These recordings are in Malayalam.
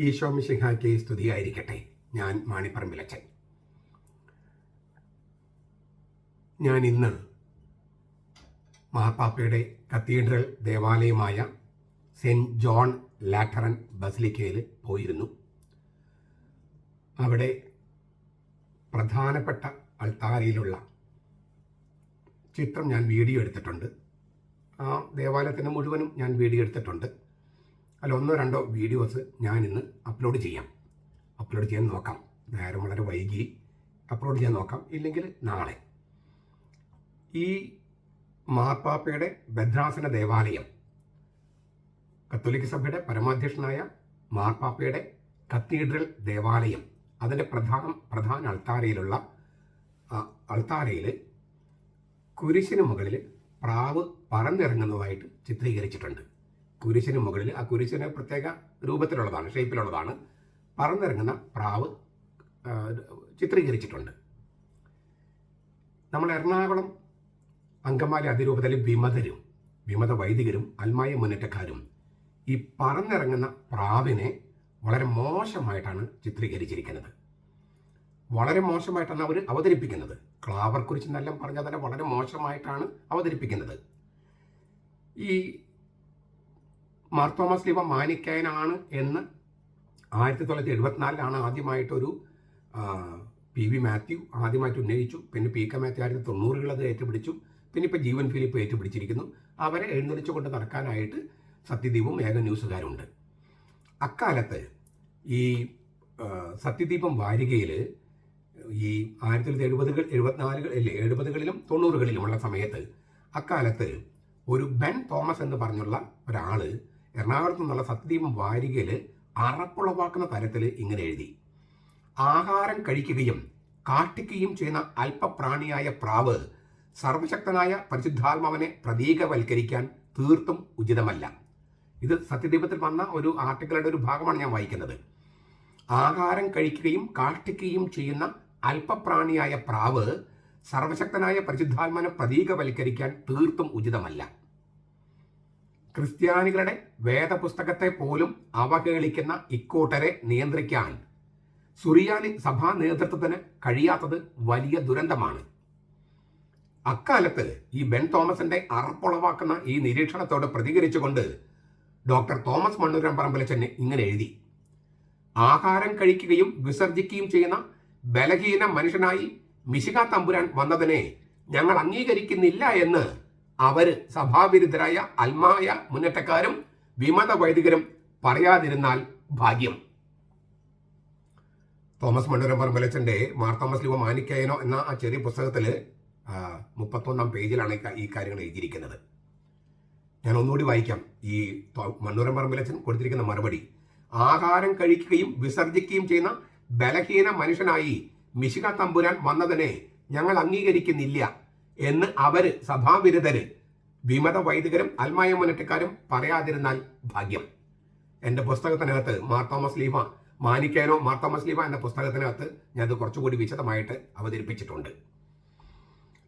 ഈശോ മിശിഹായ്ക്ക് സ്തുതിയായിരിക്കട്ടെ. ഞാൻ മാണിപ്പറമ്പിലച്ചൻ. ഞാൻ ഇന്ന് മാർപ്പാപ്പയുടെ കത്തീഡ്രൽ ദേവാലയമായ സെന്റ് ജോൺ ലാറ്ററൻ ബസിലിക്കയിൽ പോയിരുന്നു. അവിടെ പ്രധാനപ്പെട്ട അൾത്താരയിലുള്ള ചിത്രം ഞാൻ വീഡിയോ എടുത്തിട്ടുണ്ട്. ആ ദേവാലയത്തിന് മുഴുവനും ഞാൻ വീഡിയോ എടുത്തിട്ടുണ്ട്. അതിൽ ഒന്നോ രണ്ടോ വീഡിയോസ് ഞാൻ ഇന്ന് അപ്ലോഡ് ചെയ്യാം. അപ്ലോഡ് ചെയ്യാൻ നോക്കാം. നേരം വളരെ വൈകി. അപ്ലോഡ് ചെയ്യാൻ നോക്കാം. ഇല്ലെങ്കിൽ നാളെ. ഈ മാർപ്പാപ്പയുടെ ഭദ്രാസന ദേവാലയം കത്തോലിക്ക സഭയുടെ പരമാധ്യക്ഷനായ മാർപ്പാപ്പയുടെ കത്തീഡ്രൽ ദേവാലയം അതിന്റെ പ്രധാന പ്രധാന അൾത്താരയിലുള്ള അൾത്താരയിൽ കുരിശിന് മുകളിൽ പ്രാവ് പറന്നിറങ്ങുന്നതായിട്ട് ചിത്രീകരിച്ചിട്ടുണ്ട്. കുരിശിന് മുകളിൽ. ആ കുരിശിന് പ്രത്യേക രൂപത്തിലുള്ളതാണ് ഷേപ്പിലുള്ളതാണ്. പറന്നിറങ്ങുന്ന പ്രാവ് ചിത്രീകരിച്ചിട്ടുണ്ട്. നമ്മൾ എറണാകുളം അങ്കമാലി അതിരൂപതയിലെ വിമതരും വിമത വൈദികരും അൽമായ മുന്നേറ്റക്കാരും ഈ പറന്നിറങ്ങുന്ന പ്രാവിനെ വളരെ മോശമായിട്ടാണ് ചിത്രീകരിച്ചിരിക്കുന്നത്. വളരെ മോശമായിട്ടാണ് അവർ അവതരിപ്പിക്കുന്നത്. ക്ലാവർ കുറിച്ച് എന്നെല്ലാം പറഞ്ഞാൽ തന്നെ വളരെ മോശമായിട്ടാണ് അവതരിപ്പിക്കുന്നത്. ഈ മാർത്തോമസ് ലീവ മാനിക്കായനാണ് എന്ന് ആയിരത്തി തൊള്ളായിരത്തി എഴുപത്തിനാലിലാണ് ആദ്യമായിട്ടൊരു പി വി മാത്യു ആദ്യമായിട്ട് ഉന്നയിച്ചു. പിന്നെ പി കെ മാത്യു ആയിരത്തി തൊണ്ണൂറുകൾ അത് ഏറ്റുപിടിച്ചു. പിന്നെ ഇപ്പോൾ ജീവൻ ഫിലിപ്പ് ഏറ്റുപിടിച്ചിരിക്കുന്നു. അവരെ എഴുന്നള്ളിച്ചുകൊണ്ട് നടക്കാനായിട്ട് സത്യദീപും ഏക ന്യൂസുകാരുണ്ട്. അക്കാലത്ത് ഈ സത്യദീപം വാരികയിൽ ഈ ആയിരത്തി തൊള്ളായിരത്തി എഴുപതുകൾ എഴുപത്തിനാലുകൾ അല്ലേ എഴുപതുകളിലും തൊണ്ണൂറുകളിലുമുള്ള സമയത്ത് അക്കാലത്ത് ഒരു ബെൻ തോമസ് എന്ന് പറഞ്ഞുള്ള ഒരാൾ എറണാകുളത്ത് നിന്നുള്ള സത്യദീപം വാരികയിൽ അറപ്പുളവാക്കുന്ന തരത്തിൽ ഇങ്ങനെ എഴുതി. ആഹാരം കഴിക്കുകയും കാട്ടിക്കുകയും ചെയ്യുന്ന അല്പപ്രാണിയായ പ്രാവ് സർവശക്തനായ പരിശുദ്ധാത്മാവിനെ പ്രതീകവൽക്കരിക്കാൻ തീർത്തും ഉചിതമല്ല. ഇത് സത്യദീപത്തിൽ വന്ന ഒരു ആർട്ടിക്കിളുടെ ഒരു ഭാഗമാണ് ഞാൻ വായിക്കുന്നത്. ആഹാരം കഴിക്കുകയും കാഷ്ടിക്കുകയും ചെയ്യുന്ന അല്പപ്രാണിയായ പ്രാവ് സർവശക്തനായ പരിശുദ്ധാത്മാനെ പ്രതീകവൽക്കരിക്കാൻ തീർത്തും ഉചിതമല്ല. ക്രിസ്ത്യാനികളുടെ വേദപുസ്തകത്തെ പോലും അവഹേളിക്കുന്ന ഇക്കൂട്ടരെ നിയന്ത്രിക്കാൻ സുറിയാനി സഭാ നേതൃത്വത്തിന് കഴിയാത്തത് വലിയ ദുരന്തമാണ്. അക്കാലത്ത് ഈ ബെൻ തോമസിന്റെ അറപ്പുളവാക്കുന്ന ഈ നിരീക്ഷണത്തോട് പ്രതികരിച്ചുകൊണ്ട് ഡോക്ടർ തോമസ് മണ്ണൂരം പറമ്പലച്ചൻ ഇങ്ങനെ എഴുതി. ആഹാരം കഴിക്കുകയും വിസർജിക്കുകയും ചെയ്യുന്ന ബലഹീന മനുഷ്യനായി മിശിക തമ്പുരാൻ വന്നതിനെ ഞങ്ങൾ അംഗീകരിക്കുന്നില്ല എന്ന് അവർ സഭാവിരുദ്ധരായ അൽമായ മുന്നേറ്റക്കാരും വിമത വൈദികരും പറയാതിരുന്നാൽ ഭാഗ്യം. തോമസ് മണ്ണൂരം പറമ്പലച്ചന്റെ മാർ തോമസ് ലിവ മാനിക്കായനോ എന്ന ആ ചെറിയ പുസ്തകത്തിൽ മുപ്പത്തൊന്നാം പേജിലാണ് ഈ കാര്യങ്ങൾ എഴുതിയിരിക്കുന്നത്. ഞാൻ ഒന്നുകൂടി വായിക്കാം. ഈ മണ്ണൂരം പറമ്പലച്ചൻ കൊടുത്തിരിക്കുന്ന മറുപടി. ആഹാരം കഴിക്കുകയും വിസർജിക്കുകയും ചെയ്യുന്ന ബലഹീന മനുഷ്യനായി മിശിക തമ്പുരാൻ വന്നതിനെ ഞങ്ങൾ അംഗീകരിക്കുന്നില്ല. എന്ന് അവർ സഭാവിരുദ്ധര് വിമത വൈദികരും അൽമായ മുന്നേറ്റക്കാരും പറയാതിരുന്നാൽ ഭാഗ്യം. എന്റെ പുസ്തകത്തിനകത്ത് മാർ തോമസ് ലീമ മാനിക്കാനോ മാർ തോമസ് ലീമ എന്ന പുസ്തകത്തിനകത്ത് ഞാൻ അത് കുറച്ചുകൂടി വിശദമായിട്ട് അവതരിപ്പിച്ചിട്ടുണ്ട്.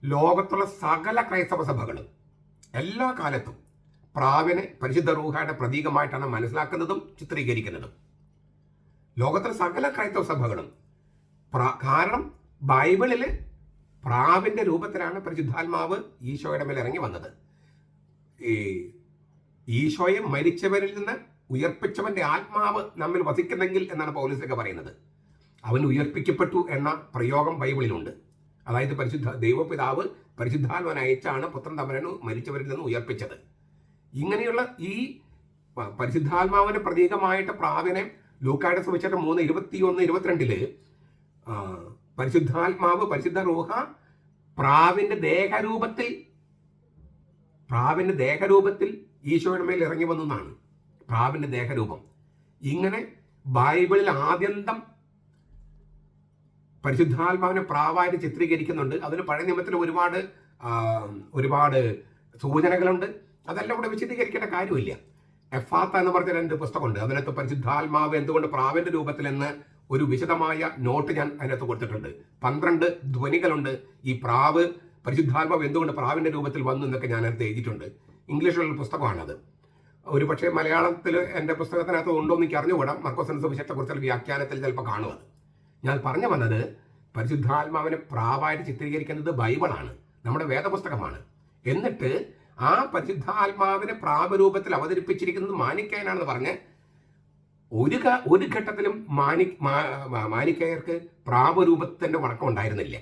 ലോകത്തുള്ള സകല ക്രൈസ്തവ സഭകളും എല്ലാ കാലത്തും പ്രാവിനെ പരിശുദ്ധ റൂഹയുടെ പ്രതീകമായിട്ടാണ് മനസ്സിലാക്കുന്നതും ചിത്രീകരിക്കുന്നതും. ലോകത്തിലെ സകല ക്രൈസ്തവ സഭകളും കാരണം ബൈബിളിൽ പ്രാവിന്റെ രൂപത്തിലാണ് പരിശുദ്ധാത്മാവ് ഈശോയുടെ മേൽ ഇറങ്ങി വന്നത്. ഈ ഈശോയെ മരിച്ചവരിൽ നിന്ന് ഉയർപ്പിച്ചവന്റെ ആത്മാവ് നമ്മിൽ വസിക്കുന്നെങ്കിൽ എന്നാണ് പൗലീസൊക്കെ പറയുന്നത്. അവൻ ഉയർപ്പിക്കപ്പെട്ടു എന്ന പ്രയോഗം ബൈബിളിലുണ്ട്. അതായത് പരിശുദ്ധ ദൈവപിതാവ് പരിശുദ്ധാത്മൻ അയച്ചാണ് പുത്രൻ തമരനു മരിച്ചവരിൽ നിന്ന് ഉയർപ്പിച്ചത്. ഇങ്ങനെയുള്ള ഈ പരിശുദ്ധാത്മാവിന്റെ പ്രതീകമായിട്ട് പ്രാവിനെ ലൂക്കായുടെ സുവിശേഷം മൂന്ന് ഇരുപത്തി ഒന്ന് ഇരുപത്തിരണ്ടിൽ പരിശുദ്ധാത്മാവ് പരിശുദ്ധ റൂഹ പ്രാവിന്റെ ദേഹരൂപത്തിൽ പ്രാവിന്റെ ദേഹരൂപത്തിൽ ഈശോയുടെ മേൽ ഇറങ്ങി വന്നതാണ് പ്രാവിന്റെ ദേഹരൂപം. ഇങ്ങനെ ബൈബിളിൽ ആദ്യന്തം പരിശുദ്ധാത്മാവിനെ പ്രാവായിട്ട് ചിത്രീകരിക്കുന്നുണ്ട്. അതിന് പഴയ നിയമത്തിൽ ഒരുപാട് ഒരുപാട് സൂചനകളുണ്ട്. അതെല്ലാം ഇവിടെ വിശദീകരിക്കേണ്ട കാര്യമില്ല. എഫാത്ത എന്ന് പറഞ്ഞ രണ്ട് പുസ്തകമുണ്ട്. അതിനകത്ത് പരിശുദ്ധാത്മാവ് എന്തുകൊണ്ട് പ്രാവിന്റെ രൂപത്തിൽ എന്ന് ഒരു വിശദമായ നോട്ട് ഞാൻ അതിനകത്ത് കൊടുത്തിട്ടുണ്ട്. പന്ത്രണ്ട് ധ്വനികളുണ്ട്. ഈ പ്രാവ് പരിശുദ്ധാത്മാവ് എന്തുകൊണ്ട് പ്രാവിന്റെ രൂപത്തിൽ വന്നു എന്നൊക്കെ ഞാൻ അതിനകത്ത് എഴുതിയിട്ടുണ്ട്. ഇംഗ്ലീഷിലുള്ള പുസ്തകമാണത്. ഒരു പക്ഷേ മലയാളത്തിൽ എന്റെ പുസ്തകത്തിനകത്ത് ഉണ്ടോ എന്ന് എനിക്ക് അറിഞ്ഞുകൂടാം. മർക്കോസൻ സുവിശേഷത്തെക്കുറിച്ചുള്ള വ്യാഖ്യാനത്തിൽ ചിലപ്പോൾ കാണുന്നത് ഞാൻ പറഞ്ഞു വന്നത് പരിശുദ്ധാത്മാവിനെ പ്രാവായിട്ട് ചിത്രീകരിക്കുന്നത് ബൈബിളാണ്. നമ്മുടെ വേദപുസ്തകമാണ്. എന്നിട്ട് ആ പരിശുദ്ധാത്മാവിനെ പ്രാപരൂപത്തിൽ അവതരിപ്പിച്ചിരിക്കുന്നത് മാനിക്കാനാണെന്ന് പറഞ്ഞ് ഒരു ഒരു ഘട്ടത്തിലും മാനി മാനിക്കയർക്ക് പ്രാപരൂപത്തിന്റെ വണക്കം ഉണ്ടായിരുന്നില്ല.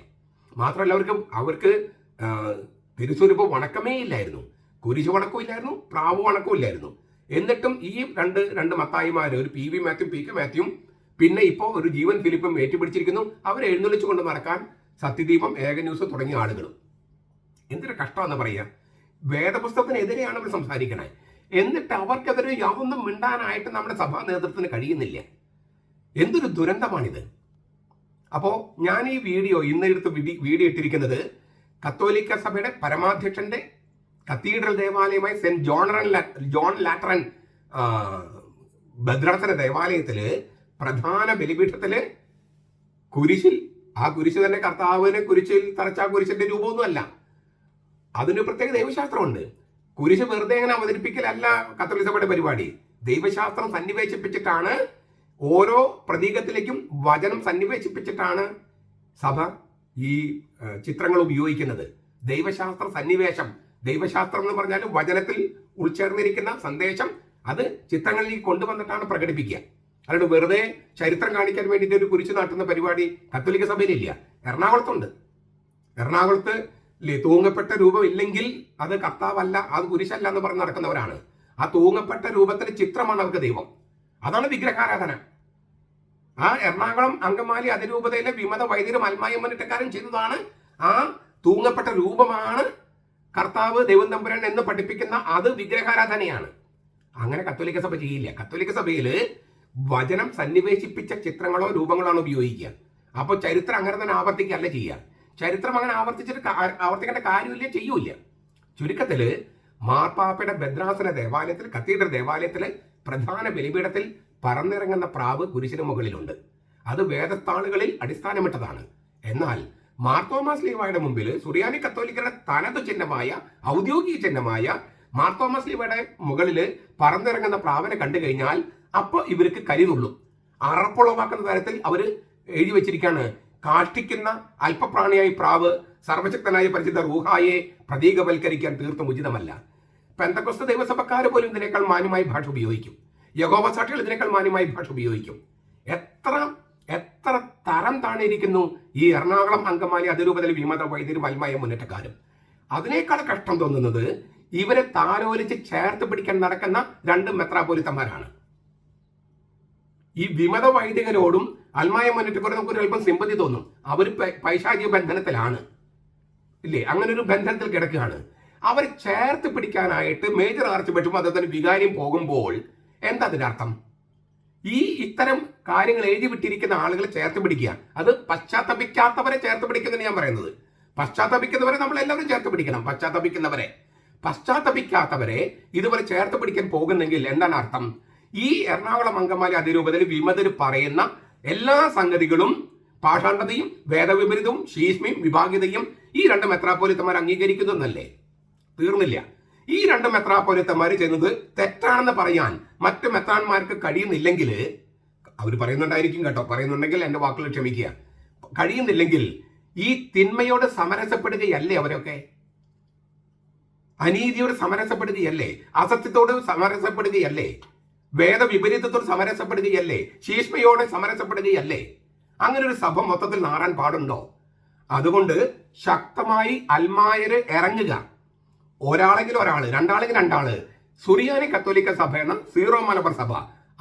മാത്രമല്ല അവർക്ക് അവർക്ക് തിരുസ്വരൂപ വണക്കമേ ഇല്ലായിരുന്നു. കുരിശു വണക്കവും ഇല്ലായിരുന്നു പ്രാവ് വണക്കവും ഇല്ലായിരുന്നു. എന്നിട്ടും ഈ രണ്ട് രണ്ട് മത്തായിമാർ ഒരു P V Mathew P K Mathew പിന്നെ ഇപ്പോൾ ഒരു ജീവൻ ഫിലിപ്പും ഏറ്റുപിടിച്ചിരിക്കുന്നു. അവർ എഴുന്നള്ളിച്ചു കൊണ്ട് നടക്കാൻ സത്യദീപം ഏക ന്യൂസ് തുടങ്ങിയ ആളുകളും. എന്തൊരു കഷ്ടമെന്ന് പറയുക വേദപുസ്തകത്തിനെതിരെയാണ് അവർ സംസാരിക്കണേ. എന്നിട്ട് അവർക്കെതിരെ യാതൊന്നും മിണ്ടാനായിട്ട് നമ്മുടെ സഭാ നേതൃത്വത്തിന് കഴിയുന്നില്ല. എന്തൊരു ദുരന്തമാണിത്. അപ്പോൾ ഞാൻ ഈ വീഡിയോ ഇന്ന് എടുത്ത് വിഡി- വീഡിയോ ഇട്ടിരിക്കുന്നത് കത്തോലിക്ക സഭയുടെ പരമാധ്യക്ഷന്റെ കത്തീഡ്രൽ ദേവാലയമായ സെന്റ് ജോണറൻ ജോൺ ലാറ്ററൻ ഭദ്രാസന ദേവാലയത്തിൽ പ്രധാന ബലിപീഠത്തിൽ കുരിശിൽ ആ കുരിശ് തന്നെ കർത്താവിനെ കുരിശിൽ തറച്ച കുരിശിന്റെ രൂപമൊന്നുമല്ല. അതിന് പ്രത്യേക ദൈവശാസ്ത്രമുണ്ട്. കുരിശ് വെറുതെ അങ്ങനെ അവതരിപ്പിക്കലല്ല കത്തോലിസഭയുടെ പരിപാടി. ദൈവശാസ്ത്രം സന്നിവേശിപ്പിച്ചിട്ടാണ് ഓരോ പ്രതീകത്തിലേക്കും വചനം സന്നിവേശിപ്പിച്ചിട്ടാണ് സഭ ഈ ചിത്രങ്ങൾ ഉപയോഗിക്കുന്നത്. ദൈവശാസ്ത്ര സന്നിവേശം. ദൈവശാസ്ത്രം എന്ന് പറഞ്ഞാൽ വചനത്തിൽ ഉൾച്ചേർന്നിരിക്കുന്ന സന്ദേശം അത് ചിത്രങ്ങളിലേക്ക് കൊണ്ടുവന്നിട്ടാണ് പ്രകടിപ്പിക്കുക. അല്ലാണ്ട് വെറുതെ ചരിത്രം കാണിക്കാൻ വേണ്ടിയിട്ട് ഒരു കുരിശ് നാട്ടുന്ന പരിപാടി കത്തോലിക്ക സഭയിലില്ല. എറണാകുളത്തുണ്ട്. എറണാകുളത്ത് ഇല്ലേ, തൂങ്ങപ്പെട്ട രൂപം ഇല്ലെങ്കിൽ അത് കർത്താവല്ല അത് കുരിശല്ല എന്ന് പറഞ്ഞ് നടക്കുന്നവരാണ്. ആ തൂങ്ങപ്പെട്ട രൂപത്തിന്റെ ചിത്രമാണ് അവർക്ക് ദൈവം. അതാണ് വിഗ്രഹാരാധന. ആ എറണാകുളം അങ്കമാലി അതിരൂപതയിലെ വിമത വൈദ്യരും അൽമായമ്മനിട്ടക്കാരൻ ചെയ്തതാണ് ആ തൂങ്ങപ്പെട്ട രൂപമാണ് കർത്താവ് ദൈവം തമ്പുരൻ എന്ന് പഠിപ്പിക്കുന്ന അത് വിഗ്രഹാരാധനയാണ്. അങ്ങനെ കത്തോലിക്ക സഭ ചെയ്യില്ല. കത്തോലിക്ക സഭയിൽ വചനം സന്നിവേശിപ്പിച്ച ചിത്രങ്ങളോ രൂപങ്ങളോ ആണ് ഉപയോഗിക്കുക. അപ്പോൾ ചരിത്രം അങ്ങനെ തന്നെ ആവർത്തിക്കുകയല്ല ചെയ്യുക. ചരിത്രം അങ്ങനെ ആവർത്തിച്ചിട്ട് ആവർത്തിക്കേണ്ട കാര്യമില്ല ചെയ്യൂല ചുരുക്കത്തിൽ മാർപ്പാപ്പയുടെ ഭദ്രാസന ദേവാലയത്തിൽ കത്തീഡ്രൽ ദേവാലയത്തിലെ പ്രധാന ബലിപീഠത്തിൽ പറന്നിറങ്ങുന്ന പ്രാവ് കുരിശിന് മുകളിലുണ്ട്. അത് വേദത്താളുകളിൽ അടിസ്ഥാനമിട്ടതാണ്. എന്നാൽ മാർത്തോമാസ് ലീവായുടെ മുമ്പിൽ സുറിയാനി കത്തോലിക്കരുടെ തനതു ചിഹ്നമായ ഔദ്യോഗിക ചിഹ്നമായ മാർത്തോമാസ് ലീവയുടെ മുകളിൽ പറന്നിറങ്ങുന്ന പ്രാവനെ കണ്ടു കഴിഞ്ഞാൽ അപ്പോൾ ഇവർക്ക് കരുതുള്ളൂ അറപ്പുളവാക്കുന്ന തരത്തിൽ അവർ എഴുതി വെച്ചിരിക്കുകയാണ് കാഷ്ടിക്കുന്ന അല്പപ്രാണിയായി പ്രാവ് സർവശക്തനായ പരിചിത റൂഹായെ പ്രതീകവൽക്കരിക്കാൻ തീർത്തും ഉചിതമല്ല. പെന്തക്കൊസ്ത ദൈവസഭക്കാർ പോലും ഇതിനേക്കാൾ മാന്യമായി ഭാഷ ഉപയോഗിക്കും. യഹോവ സാക്ഷികൾ ഇതിനേക്കാൾ മാന്യമായി ഭാഷ ഉപയോഗിക്കും. എത്ര എത്ര തരം താണിരിക്കുന്നു ഈ എറണാകുളം അങ്കമാലി അതിരൂപതയിൽ വിമത വൈദ്യരും അൽമായ മുന്നേറ്റക്കാരും. അതിനേക്കാൾ കഷ്ടം തോന്നുന്നത് ഇവരെ താരോലിച്ച് ചേർത്ത് പിടിക്കാൻ നടക്കുന്ന രണ്ട് മെത്രാപോലിത്തന്മാരാണ്. ഈ വിമത വൈദികരോടും അൽമായ മുന്നേറ്റ കുറെ നമുക്കൊരു അല്പം സിമ്പതി തോന്നും. അവർ പൈശാചിക ബന്ധനത്തിലാണ്. ഇല്ലേ? അങ്ങനെ ഒരു ബന്ധനത്തിൽ കിടക്കുകയാണ്. അവരെ ചേർത്ത് പിടിക്കാനായിട്ട് മേജർ ആർച്ച് ബിഷപ്പ് അദ്ദേഹത്തിന് വികാരിയും പോകുമ്പോൾ എന്താ അതിന്റെ അർത്ഥം? ഈ ഇത്തരം കാര്യങ്ങൾ എഴുതി വിട്ടിരിക്കുന്ന ആളുകളെ ചേർത്ത് പിടിക്കുക. അത് പശ്ചാത്തപിക്കാത്തവരെ ചേർത്ത് പിടിക്കുന്നതിന് ഞാൻ പറയുന്നത്. പശ്ചാത്തപിക്കുന്നവരെ നമ്മൾ എല്ലാവരും ചേർത്ത് പിടിക്കണം. പശ്ചാത്തപിക്കുന്നവരെ. പശ്ചാത്തപിക്കാത്തവരെ ഇതുവരെ ചേർത്ത് പിടിക്കാൻ പോകുന്നെങ്കിൽ എന്താണ് അർത്ഥം? ഈ എറണാകുളം അങ്കമാലി അതിരൂപതയിൽ വിമതര് പറയുന്ന എല്ലാ സംഗതികളും പാഷാണ്ഡതയും വേദവിപരീതവും ശീഷ്മയും വിഭാഗിതയും ഈ രണ്ട് മെത്രാപ്പോലിത്തന്മാർ അംഗീകരിക്കുന്നു എന്നല്ലേ തീർന്നില്ല. ഈ രണ്ട് മെത്രാപ്പോലിത്തന്മാർ ചെയ്യുന്നത് തെറ്റാണെന്ന് പറയാൻ മറ്റ് മെത്രാന്മാർക്ക് കഴിയുന്നില്ലെങ്കിൽ അവർ പറയുന്നുണ്ടായിരിക്കും കേട്ടോ. പറയുന്നുണ്ടെങ്കിൽ എന്റെ വാക്കുകൾ ക്ഷമിക്കുക. കഴിയുന്നില്ലെങ്കിൽ ഈ തിന്മയോട് സമരസപ്പെടുകയല്ലേ അവരൊക്കെ? അനീതിയോട് സമരസപ്പെടുകയല്ലേ? അസത്യത്തോട് സമരസപ്പെടുകയല്ലേ? വേദവിപരീതത്തോട് സമരസപ്പെടുകയല്ലേ? ശീഷ്മയോട് സമരസപ്പെടുകയല്ലേ? അങ്ങനെ ഒരു സഭ മൊത്തത്തിൽ നാറാൻ പാടുണ്ടോ? അതുകൊണ്ട് ശക്തമായി അൽമായര് ഇറങ്ങുക. ഒരാളെങ്കിലും ഒരാൾ രണ്ടാളെങ്കിൽ രണ്ടാൾ. സുറിയാനി കത്തോലിക്ക സഭ എന്ന സീറോ മലബാർ സഭ.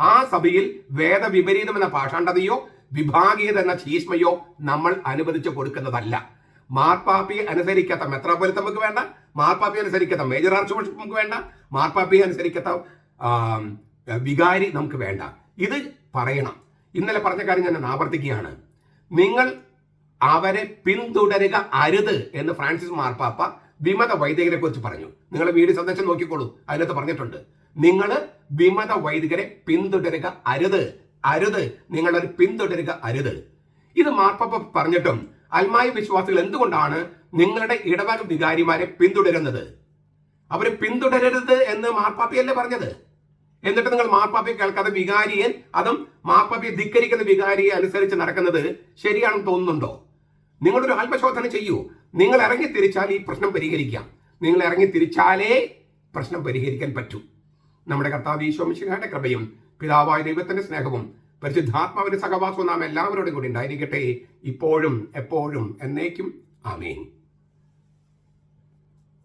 ആ സഭയിൽ വേദവിപരീതം എന്ന പാഷാണ്ഡതയോ വിഭാഗീയത എന്ന ശീഷ്മയോ നമ്മൾ അനുവദിച്ചു കൊടുക്കുന്നതല്ല. മാർപ്പാപ്പിയെ അനുസരിക്കാത്ത മെത്രാപൊലിത്ത നമുക്ക് വേണ്ട. മാർപ്പാപ്പിയെ അനുസരിക്കാത്ത മേജർ ആർച്ച് ബിഷപ്പ് നമുക്ക് വേണ്ട. മാർപ്പാപ്പിയെ അനുസരിക്കാത്ത വികാരി നമുക്ക് വേണ്ട. ഇത് പറയണം. ഇന്നലെ പറഞ്ഞ കാര്യം ഞാൻ ആവർത്തിക്കുകയാണ്. നിങ്ങൾ അവരെ പിന്തുടരുക അരുത് എന്ന് ഫ്രാൻസിസ് മാർപ്പാപ്പ വിമത വൈദികരെ കുറിച്ച് പറഞ്ഞു. നിങ്ങൾ വീഡിയോ സന്ദേശം നോക്കിക്കോളൂ. അതിനകത്ത് പറഞ്ഞിട്ടുണ്ട്. നിങ്ങൾ വിമത വൈദികരെ പിന്തുടരുക അരുത്. അരുത്. നിങ്ങളൊരു പിന്തുടരുക അരുത്. ഇത് മാർപ്പാപ്പ പറഞ്ഞിട്ടും അൽമായ വിശ്വാസികൾ എന്തുകൊണ്ടാണ് നിങ്ങളുടെ ഇടവക വികാരിമാരെ പിന്തുടരുന്നത്? അവരെ പിന്തുടരരുത് എന്ന് മാർപ്പാപ്പയല്ലേ പറഞ്ഞത്? എന്നിട്ട് നിങ്ങൾ മാർപ്പാപ്പയെ കേൾക്കാതെ വികാരിയെ അതും മാർപ്പാപ്പയെ ധിക്കരിക്കുന്ന വികാരിയെ അനുസരിച്ച് നടക്കുന്നത് ശരിയാണെന്ന് തോന്നുന്നുണ്ടോ? നിങ്ങളൊരു ആത്മശോധന ചെയ്യൂ. നിങ്ങൾ ഇറങ്ങി തിരിച്ചാൽ ഈ പ്രശ്നം പരിഹരിക്കാം. നിങ്ങൾ ഇറങ്ങി തിരിച്ചാലേ പ്രശ്നം പരിഹരിക്കാൻ പറ്റൂ. നമ്മുടെ കർത്താവ് ഈശോമിശിഹായുടെ കൃപയും പിതാവായ ദൈവത്തിന്റെ സ്നേഹവും പരിശുദ്ധാത്മാവിന്റെ സഹവാസവും നാം എല്ലാവരോടും കൂടി ഉണ്ടായിരിക്കട്ടെ. ഇപ്പോഴും എപ്പോഴും എന്നേക്കും. ആമേൻ.